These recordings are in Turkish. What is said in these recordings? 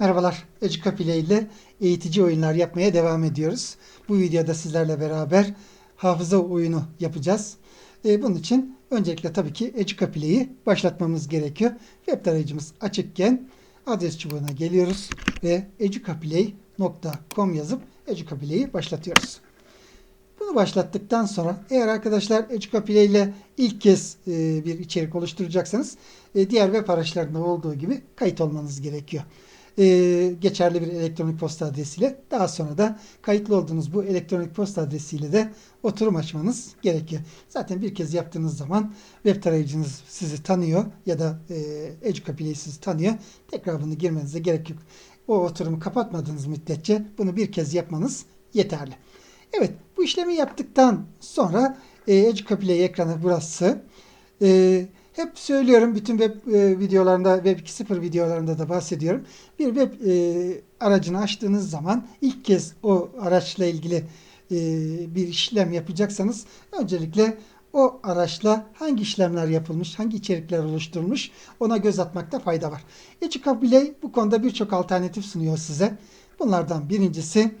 Merhabalar, Educapile ile eğitici oyunlar yapmaya devam ediyoruz. Bu videoda sizlerle beraber hafıza oyunu yapacağız. E, bunun için öncelikle tabii ki Educapile'yi başlatmamız gerekiyor. Web tarayıcımız açıkken adres çubuğuna geliyoruz ve educapiley.com yazıp Educapile'yi başlatıyoruz. Bunu başlattıktan sonra eğer arkadaşlar Educapile ile ilk kez e, bir içerik oluşturacaksanız e, diğer web araçlarında olduğu gibi kayıt olmanız gerekiyor. E, geçerli bir elektronik posta adresiyle daha sonra da kayıtlı olduğunuz bu elektronik posta adresiyle de oturum açmanız gerekiyor. Zaten bir kez yaptığınız zaman web tarayıcınız sizi tanıyor ya da e, Educapile'yi sizi tanıyor. Tekrar bunu girmenize gerek yok. O oturumu kapatmadığınız müddetçe bunu bir kez yapmanız yeterli. Evet bu işlemi yaptıktan sonra e, Educapile ekranı burası. E, hep söylüyorum bütün web e, videolarında web 2.0 videolarında da bahsediyorum. Bir web e, aracını açtığınız zaman ilk kez o araçla ilgili e, bir işlem yapacaksanız öncelikle o araçla hangi işlemler yapılmış, hangi içerikler oluşturulmuş ona göz atmakta fayda var. Educapile bu konuda birçok alternatif sunuyor size. Bunlardan birincisi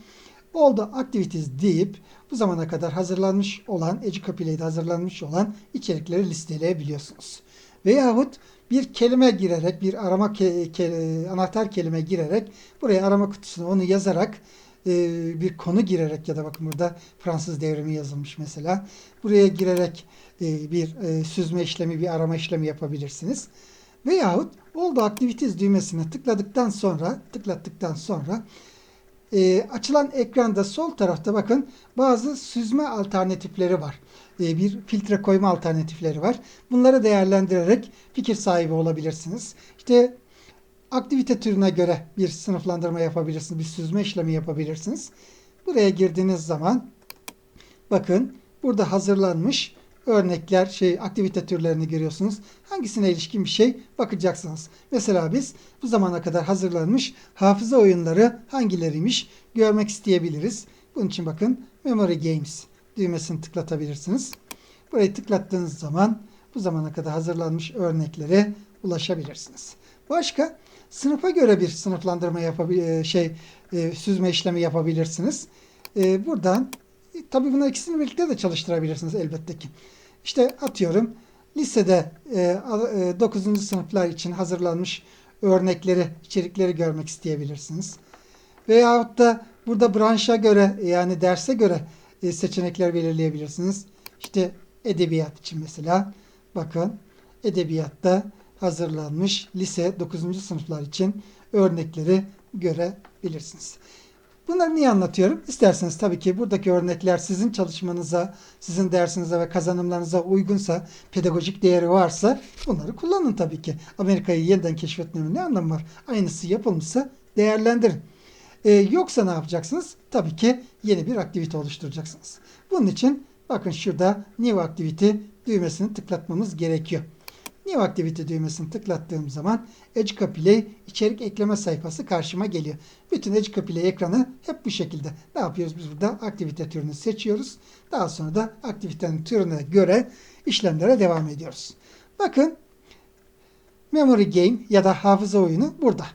the activities deyip bu zamana kadar hazırlanmış olan, Educapile'de hazırlanmış olan içerikleri listeleyebiliyorsunuz. Veyahut bir kelime girerek, bir arama ke, ke, anahtar kelime girerek, buraya arama kutusuna onu yazarak, e, bir konu girerek ya da bakın burada Fransız devrimi yazılmış mesela. Buraya girerek e, bir e, süzme işlemi, bir arama işlemi yapabilirsiniz. Veyahut All the activities düğmesine tıkladıktan sonra, tıklattıktan sonra e, açılan ekranda sol tarafta bakın bazı süzme alternatifleri var. E, bir filtre koyma alternatifleri var. Bunları değerlendirerek fikir sahibi olabilirsiniz. İşte aktivite türüne göre bir sınıflandırma yapabilirsiniz. Bir süzme işlemi yapabilirsiniz. Buraya girdiğiniz zaman bakın burada hazırlanmış örnekler, şey aktivite türlerini görüyorsunuz. Hangisine ilişkin bir şey bakacaksınız. Mesela biz bu zamana kadar hazırlanmış hafıza oyunları hangileriymiş görmek isteyebiliriz. Bunun için bakın Memory Games düğmesini tıklatabilirsiniz. Burayı tıklattığınız zaman bu zamana kadar hazırlanmış örneklere ulaşabilirsiniz. Başka sınıfa göre bir sınıflandırma yapabilir şey e, süzme işlemi yapabilirsiniz. E, buradan e, tabii bunlar ikisini birlikte de çalıştırabilirsiniz elbette ki. İşte atıyorum lisede e, 9. sınıflar için hazırlanmış örnekleri, içerikleri görmek isteyebilirsiniz. Veyahut da burada branşa göre yani derse göre e, seçenekler belirleyebilirsiniz. İşte edebiyat için mesela bakın edebiyatta hazırlanmış lise 9. sınıflar için örnekleri görebilirsiniz. Bunları niye anlatıyorum? İsterseniz tabii ki buradaki örnekler sizin çalışmanıza, sizin dersinize ve kazanımlarınıza uygunsa, pedagojik değeri varsa bunları kullanın tabii ki. Amerika'yı yeniden keşfetmenin ne anlamı var? Aynısı yapılmışsa değerlendirin. Ee, yoksa ne yapacaksınız? Tabii ki yeni bir aktivite oluşturacaksınız. Bunun için bakın şurada New Activity düğmesini tıklatmamız gerekiyor. New Activity düğmesini tıklattığım zaman Educapile içerik ekleme sayfası karşıma geliyor. Bütün Educapile ekranı hep bu şekilde. Ne yapıyoruz biz burada? Aktivite türünü seçiyoruz. Daha sonra da aktivitenin türüne göre işlemlere devam ediyoruz. Bakın Memory Game ya da hafıza oyunu burada.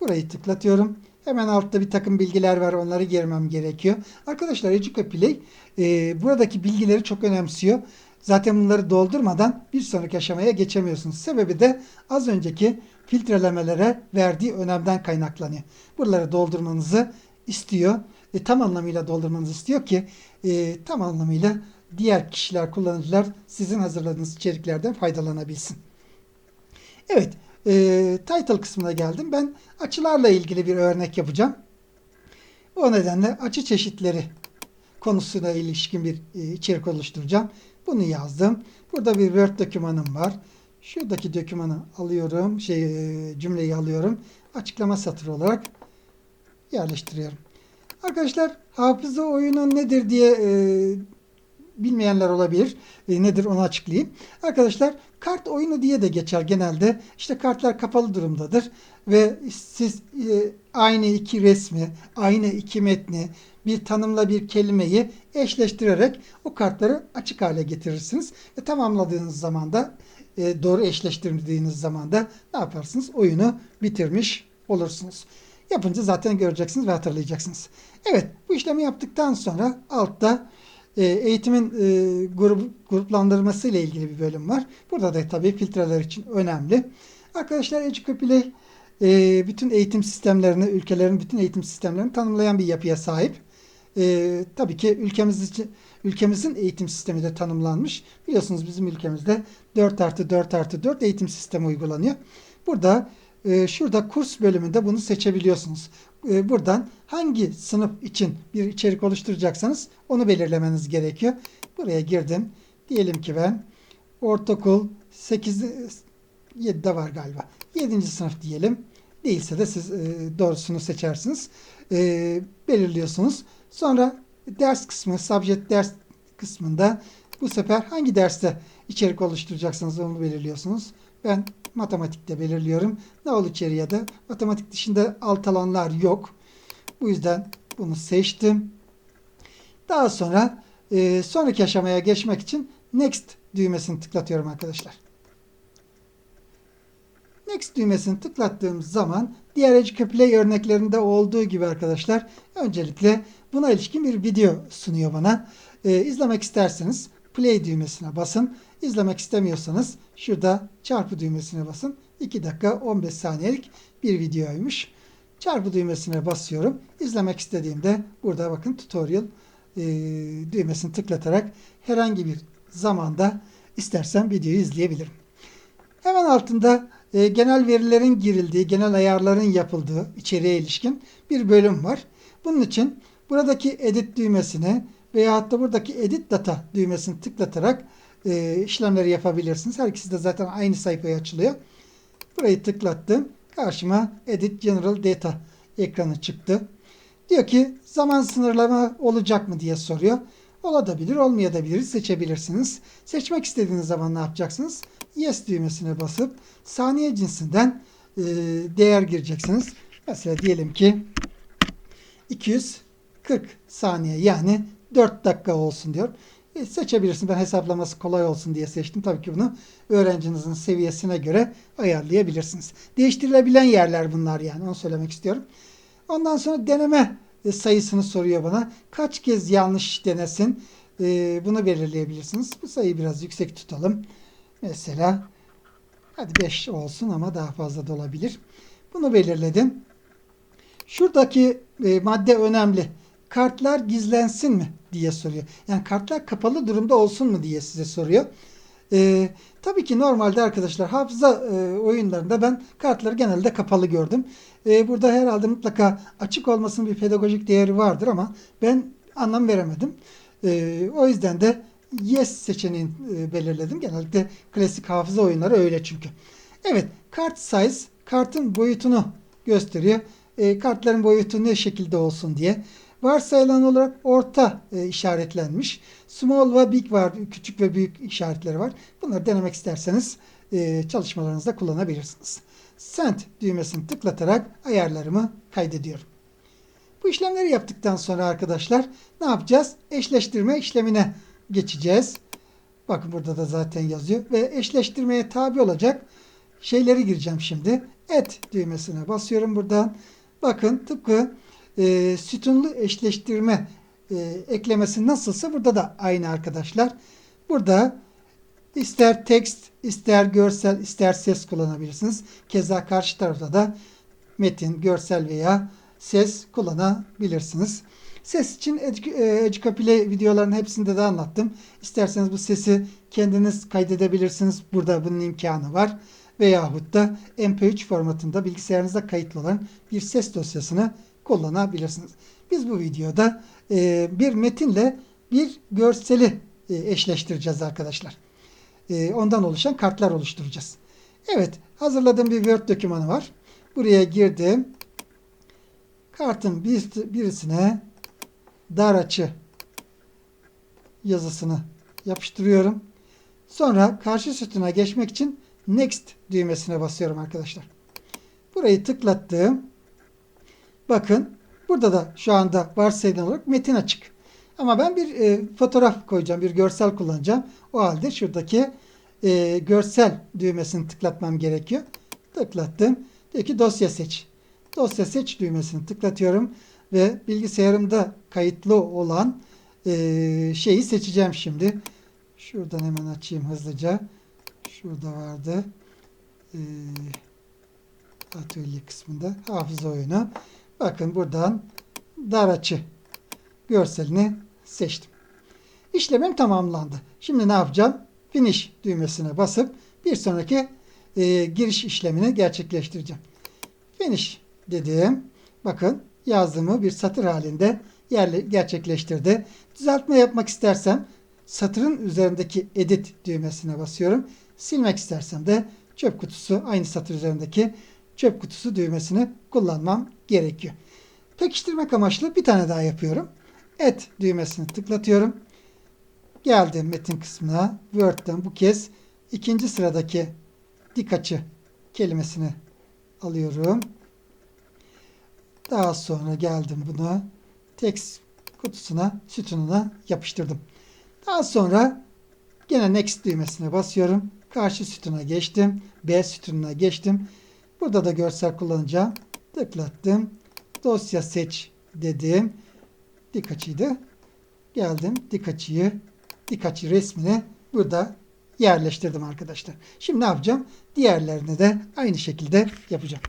Burayı tıklatıyorum. Hemen altta bir takım bilgiler var. Onları girmem gerekiyor. Arkadaşlar Educapile e, buradaki bilgileri çok önemsiyor. Zaten bunları doldurmadan bir sonraki aşamaya geçemiyorsunuz. Sebebi de az önceki filtrelemelere verdiği önemden kaynaklanıyor. Buraları doldurmanızı istiyor. E, tam anlamıyla doldurmanızı istiyor ki e, tam anlamıyla diğer kişiler, kullanıcılar sizin hazırladığınız içeriklerden faydalanabilsin. Evet, e, title kısmına geldim. Ben açılarla ilgili bir örnek yapacağım. O nedenle açı çeşitleri konusuna ilişkin bir e, içerik oluşturacağım. Bunu yazdım. Burada bir Word dokümanım var. Şuradaki dokümanı alıyorum. Şey, e, cümleyi alıyorum. Açıklama satırı olarak yerleştiriyorum. Arkadaşlar hafıza oyunu nedir diye e, bilmeyenler olabilir. E, nedir onu açıklayayım. Arkadaşlar kart oyunu diye de geçer genelde. İşte kartlar kapalı durumdadır ve siz e, aynı iki resmi, aynı iki metni, bir tanımla bir kelimeyi eşleştirerek o kartları açık hale getirirsiniz. Ve tamamladığınız zaman da e, doğru eşleştirdiğiniz zaman da ne yaparsınız? Oyunu bitirmiş olursunuz. Yapınca zaten göreceksiniz ve hatırlayacaksınız. Evet bu işlemi yaptıktan sonra altta e, eğitimin e, grup, gruplandırması ile ilgili bir bölüm var. Burada da tabii filtreler için önemli. Arkadaşlar Educopilay e, bütün eğitim sistemlerini, ülkelerin bütün eğitim sistemlerini tanımlayan bir yapıya sahip. E, tabii ki ülkemiz için, ülkemizin eğitim sistemi de tanımlanmış. Biliyorsunuz bizim ülkemizde 4 artı 4 artı 4 eğitim sistemi uygulanıyor. Burada e, şurada kurs bölümünde bunu seçebiliyorsunuz. E, buradan hangi sınıf için bir içerik oluşturacaksanız onu belirlemeniz gerekiyor. Buraya girdim. Diyelim ki ben ortaokul 8 7'de var galiba. 7. sınıf diyelim. Değilse de siz e, doğrusunu seçersiniz. E, belirliyorsunuz. Sonra ders kısmı, subject ders kısmında bu sefer hangi derste içerik oluşturacaksınız onu belirliyorsunuz. Ben matematikte belirliyorum. Nal içeriye de matematik dışında alt alanlar yok. Bu yüzden bunu seçtim. Daha sonra e, sonraki aşamaya geçmek için next düğmesini tıklatıyorum arkadaşlar. Next düğmesini tıklattığımız zaman diğer Educaplay örneklerinde olduğu gibi arkadaşlar öncelikle buna ilişkin bir video sunuyor bana. Ee, izlemek isterseniz play düğmesine basın. İzlemek istemiyorsanız şurada çarpı düğmesine basın. 2 dakika 15 saniyelik bir videoymuş. Çarpı düğmesine basıyorum. İzlemek istediğimde burada bakın tutorial e, düğmesini tıklatarak herhangi bir zamanda istersen videoyu izleyebilirim. Hemen altında e, genel verilerin girildiği, genel ayarların yapıldığı içeriğe ilişkin bir bölüm var. Bunun için buradaki edit düğmesine veya da buradaki edit data düğmesini tıklatarak e, işlemleri yapabilirsiniz. Her ikisi de zaten aynı sayfaya açılıyor. Burayı tıklattım. Karşıma edit general data ekranı çıktı. Diyor ki zaman sınırlama olacak mı diye soruyor. Olabilir, olmayabilir seçebilirsiniz. Seçmek istediğiniz zaman ne yapacaksınız? Yes düğmesine basıp saniye cinsinden e, değer gireceksiniz. Mesela diyelim ki 240 saniye yani 4 dakika olsun diyor. E, seçebilirsiniz. Ben hesaplaması kolay olsun diye seçtim. Tabii ki bunu öğrencinizin seviyesine göre ayarlayabilirsiniz. Değiştirilebilen yerler bunlar yani. Onu söylemek istiyorum. Ondan sonra deneme e, sayısını soruyor bana. Kaç kez yanlış denesin? E, bunu belirleyebilirsiniz. Bu sayıyı biraz yüksek tutalım. Mesela hadi 5 olsun ama daha fazla da olabilir. Bunu belirledim. Şuradaki e, madde önemli. Kartlar gizlensin mi diye soruyor. Yani kartlar kapalı durumda olsun mu diye size soruyor. E, tabii ki normalde arkadaşlar hafıza e, oyunlarında ben kartları genelde kapalı gördüm. E, burada herhalde mutlaka açık olmasının bir pedagojik değeri vardır ama ben anlam veremedim. E, o yüzden de yes seçeneğini e, belirledim. Genellikle klasik hafıza oyunları öyle çünkü. Evet, kart size kartın boyutunu gösteriyor. E, kartların boyutu ne şekilde olsun diye. Varsayılan olarak orta e, işaretlenmiş. Small ve big var. Küçük ve büyük işaretleri var. Bunları denemek isterseniz e, çalışmalarınızda kullanabilirsiniz. Send düğmesini tıklatarak ayarlarımı kaydediyorum. Bu işlemleri yaptıktan sonra arkadaşlar ne yapacağız? Eşleştirme işlemine geçeceğiz. Bakın burada da zaten yazıyor. Ve eşleştirmeye tabi olacak şeyleri gireceğim şimdi. Et düğmesine basıyorum buradan. Bakın tıpkı e, sütunlu eşleştirme e, eklemesi nasılsa burada da aynı arkadaşlar. Burada ister text, ister görsel, ister ses kullanabilirsiniz. Keza karşı tarafta da metin, görsel veya ses kullanabilirsiniz. Ses için Educapile videolarının hepsinde de anlattım. İsterseniz bu sesi kendiniz kaydedebilirsiniz. Burada bunun imkanı var. Veyahut da MP3 formatında bilgisayarınızda kayıtlı olan bir ses dosyasını kullanabilirsiniz. Biz bu videoda e, bir metinle bir görseli e, eşleştireceğiz arkadaşlar. E, ondan oluşan kartlar oluşturacağız. Evet hazırladığım bir Word dokümanı var. Buraya girdim. Kartın bir, birisine dar açı yazısını yapıştırıyorum. Sonra karşı sütuna geçmek için Next düğmesine basıyorum arkadaşlar. Burayı tıklattım. Bakın burada da şu anda varsayılan olarak metin açık. Ama ben bir e, fotoğraf koyacağım, bir görsel kullanacağım. O halde şuradaki e, görsel düğmesini tıklatmam gerekiyor. Tıklattım. Diyor ki dosya seç. dosya seç düğmesini tıklatıyorum ve bilgisayarımda kayıtlı olan eee, şeyi seçeceğim şimdi. Şuradan hemen açayım hızlıca. Şurada vardı. Eee, atölye kısmında hafıza oyunu. Bakın buradan dar açı görselini seçtim. İşlemim tamamlandı. Şimdi ne yapacağım? Finish düğmesine basıp bir sonraki e, giriş işlemini gerçekleştireceğim. Finish dedim. Bakın yazdığımı bir satır halinde yerle gerçekleştirdi. Düzeltme yapmak istersem satırın üzerindeki edit düğmesine basıyorum. Silmek istersem de çöp kutusu aynı satır üzerindeki çöp kutusu düğmesini kullanmam gerekiyor. Pekiştirmek amaçlı bir tane daha yapıyorum. Et düğmesini tıklatıyorum. Geldim metin kısmına. Word'den bu kez ikinci sıradaki dik açı kelimesini alıyorum. Daha sonra geldim bunu text kutusuna, sütununa yapıştırdım. Daha sonra gene next düğmesine basıyorum. Karşı sütuna geçtim. B sütununa geçtim. Burada da görsel kullanacağım. Tıklattım. Dosya seç dedim. Dik açıydı. Geldim dik açıyı, dik açı resmini burada yerleştirdim arkadaşlar. Şimdi ne yapacağım? Diğerlerini de aynı şekilde yapacağım.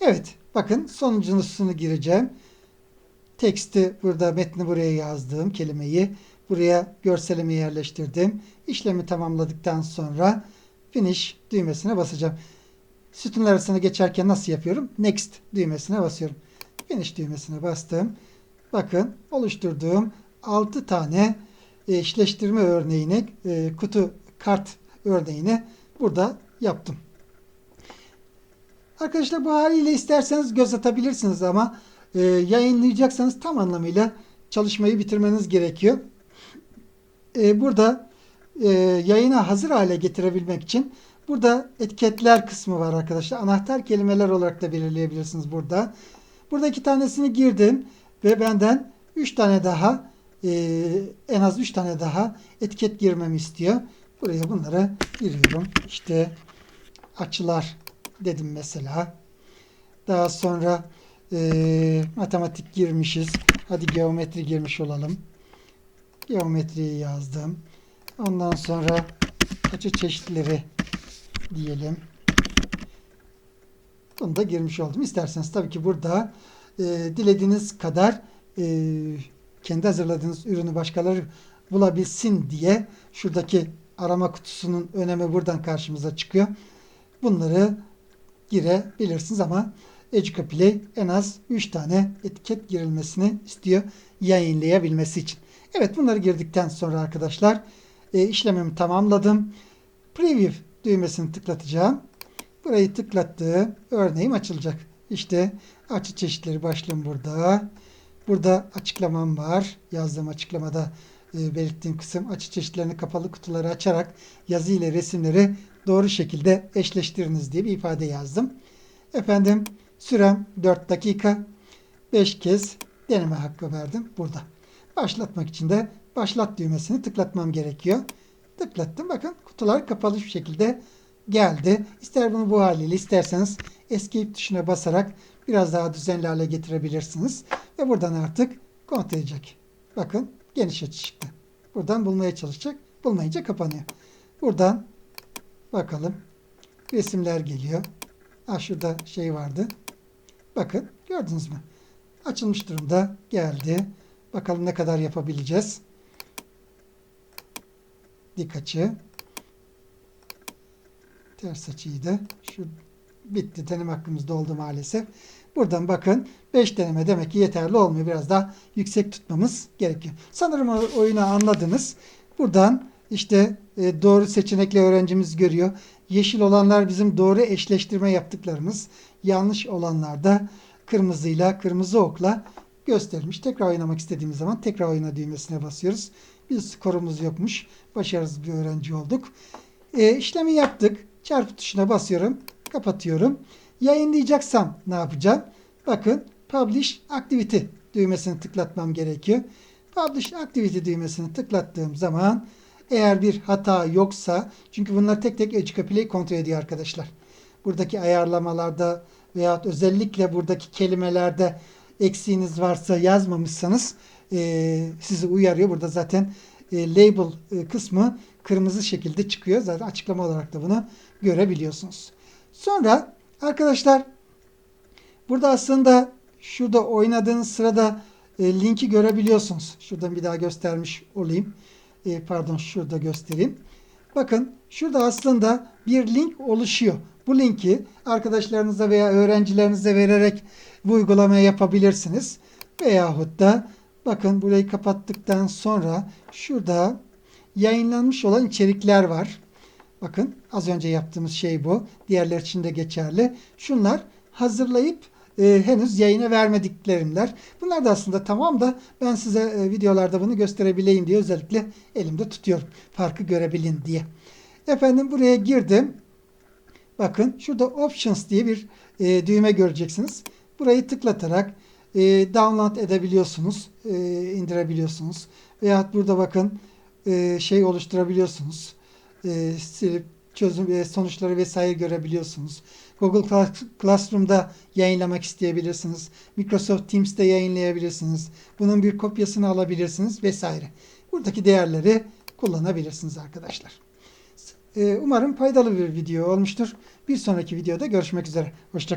Evet. Bakın sonuncusunu gireceğim. Teksti burada metni buraya yazdım. Kelimeyi buraya görselimi yerleştirdim. İşlemi tamamladıktan sonra finish düğmesine basacağım. Sütunlar arasına geçerken nasıl yapıyorum? Next düğmesine basıyorum. Finish düğmesine bastım. Bakın oluşturduğum 6 tane eşleştirme örneğini, e, kutu kart örneğini burada yaptım. Arkadaşlar bu haliyle isterseniz göz atabilirsiniz ama e, yayınlayacaksanız tam anlamıyla çalışmayı bitirmeniz gerekiyor. E, burada e, yayına hazır hale getirebilmek için burada etiketler kısmı var arkadaşlar. Anahtar kelimeler olarak da belirleyebilirsiniz burada. Burada iki tanesini girdim ve benden 3 tane daha e, en az 3 tane daha etiket girmemi istiyor. Buraya bunları giriyorum. İşte açılar dedim mesela. Daha sonra e, matematik girmişiz. Hadi geometri girmiş olalım. Geometriyi yazdım. Ondan sonra açı çeşitleri diyelim. Bunu da girmiş oldum. İsterseniz tabii ki burada e, dilediğiniz kadar e, kendi hazırladığınız ürünü başkaları bulabilsin diye şuradaki arama kutusunun önemi buradan karşımıza çıkıyor. Bunları girebilirsiniz ama Educa Play en az 3 tane etiket girilmesini istiyor yayınlayabilmesi için. Evet bunları girdikten sonra arkadaşlar e, işlemimi tamamladım. Preview düğmesini tıklatacağım. Burayı tıklattığım örneğim açılacak. İşte açı çeşitleri başlığım burada. Burada açıklamam var. Yazdığım açıklamada e, belirttiğim kısım açı çeşitlerini kapalı kutuları açarak yazı ile resimleri doğru şekilde eşleştiriniz diye bir ifade yazdım. Efendim sürem 4 dakika 5 kez deneme hakkı verdim burada. Başlatmak için de başlat düğmesini tıklatmam gerekiyor. Tıklattım. Bakın kutular kapalı bir şekilde geldi. İster bunu bu haliyle isterseniz escape tuşuna basarak biraz daha düzenli hale getirebilirsiniz. Ve buradan artık kontrol edecek. Bakın geniş açı çıktı. Buradan bulmaya çalışacak. Bulmayınca kapanıyor. Buradan bakalım. Resimler geliyor. Ah şurada şey vardı. Bakın gördünüz mü? Açılmış durumda geldi. Bakalım ne kadar yapabileceğiz. Dik açı. Ters açıydı. Şu bitti. Deneme hakkımızda oldu maalesef. Buradan bakın 5 deneme demek ki yeterli olmuyor. Biraz daha yüksek tutmamız gerekiyor. Sanırım oyunu anladınız. Buradan işte e, doğru seçenekli öğrencimiz görüyor. Yeşil olanlar bizim doğru eşleştirme yaptıklarımız. Yanlış olanlar da kırmızıyla, kırmızı okla göstermiş. Tekrar oynamak istediğimiz zaman tekrar oyna düğmesine basıyoruz. Bir skorumuz yokmuş. Başarısız bir öğrenci olduk. E, işlemi yaptık. Çarpı tuşuna basıyorum. Kapatıyorum. Yayınlayacaksam ne yapacağım? Bakın Publish Activity düğmesini tıklatmam gerekiyor. Publish Activity düğmesini tıklattığım zaman eğer bir hata yoksa çünkü bunlar tek tek Educa Play kontrol ediyor arkadaşlar. Buradaki ayarlamalarda veyahut özellikle buradaki kelimelerde eksiğiniz varsa yazmamışsanız e, sizi uyarıyor. Burada zaten e, label e, kısmı kırmızı şekilde çıkıyor. Zaten açıklama olarak da bunu görebiliyorsunuz. Sonra arkadaşlar burada aslında şurada oynadığınız sırada e, linki görebiliyorsunuz. Şuradan bir daha göstermiş olayım. E, pardon şurada göstereyim. Bakın şurada aslında bir link oluşuyor. Bu linki arkadaşlarınıza veya öğrencilerinize vererek bu uygulamayı yapabilirsiniz. Veyahut da bakın burayı kapattıktan sonra şurada yayınlanmış olan içerikler var. Bakın az önce yaptığımız şey bu. Diğerler için de geçerli. Şunlar hazırlayıp e, henüz yayına vermediklerimler. Bunlar da aslında tamam da ben size e, videolarda bunu gösterebileyim diye özellikle elimde tutuyorum. Farkı görebilin diye. Efendim buraya girdim. Bakın şurada Options diye bir e, düğme göreceksiniz. Burayı tıklatarak e, download edebiliyorsunuz, e, indirebiliyorsunuz. Veyahut burada bakın e, şey oluşturabiliyorsunuz. E, silip çözüm e, sonuçları vesaire görebiliyorsunuz. Google Class- Classroom'da yayınlamak isteyebilirsiniz. Microsoft Teams'te yayınlayabilirsiniz. Bunun bir kopyasını alabilirsiniz vesaire. Buradaki değerleri kullanabilirsiniz arkadaşlar. E, umarım faydalı bir video olmuştur. Bir sonraki videoda görüşmek üzere. Hoşça